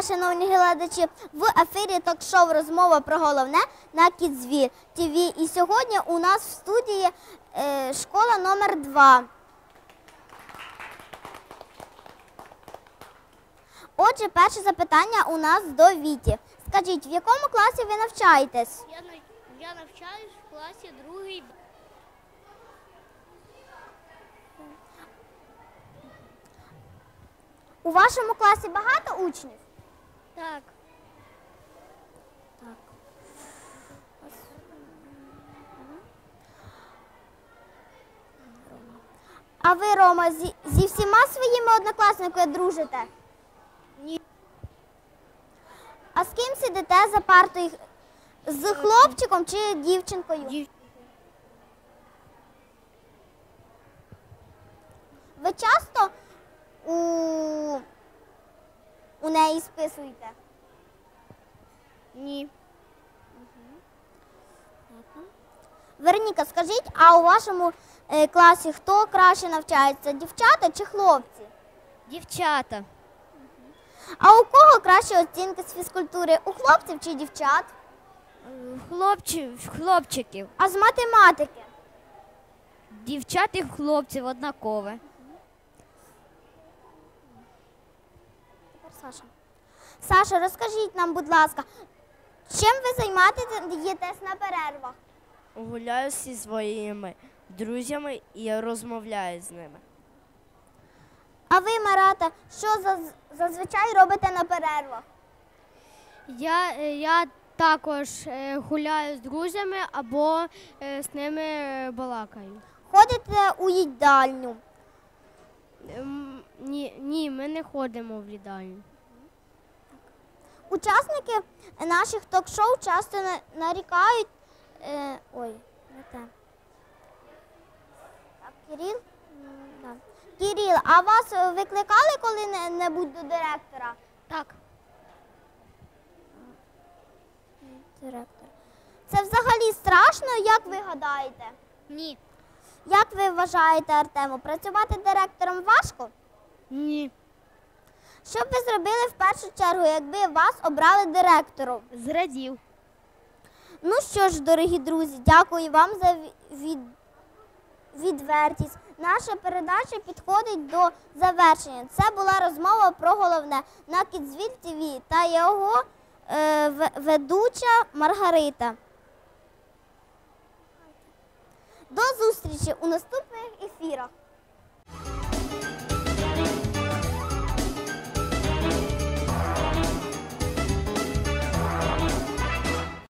дня, шановні глядачі! В ефірі ток-шоу розмова про головне на Кідзвір ТВ. І сьогодні у нас в студії е, школа номер 2 Отже, перше запитання у нас до Віті. Скажіть, в якому класі ви навчаєтесь? Я, я навчаюсь в класі другий. Б. У вашому класі багато учнів? Так. Так. А ви, Рома, зі, зі всіма своїми однокласниками дружите? Ні. А з ким сидите за партою? З хлопчиком чи дівчинкою? Дів... Ви часто у, у неї списуєте? Ні. Вероніка, скажіть, а у вашому е, класі хто краще навчається, дівчата чи хлопці? Дівчата. А у кого кращі оцінки з фізкультури? У хлопців чи дівчат? Хлопчик, хлопчиків. А з математики? Дівчат і хлопців однакове. Саша. Саша, розкажіть нам, будь ласка, чим ви займаєтесь на перервах? Гуляю зі своїми друзями і розмовляю з ними. А ви, Марата, що зазвичай робите на перервах? Я, е, я також е, гуляю з друзями або е, з ними балакаю. Ходите у їдальню. Ем, Ні, ні, ми не ходимо в їдальню. Учасники наших ток-шоу часто нарікають. Е, ой, не те. Так, Кирил? Да. Кирил, а вас викликали коли-небудь до директора? Так. Директор. Це взагалі страшно, як ви гадаєте? Ні. Як ви вважаєте, Артему, працювати директором важко? Ні. Що б ви зробили в першу чергу, якби вас обрали директором? Зрадів. Ну що ж, дорогі друзі, дякую вам за від... відвертість. Наша передача підходить до завершення. Це була розмова про головне на Кідзвіль ТВ та його е, ведуча Маргарита. зустрічі у наступних ефірах.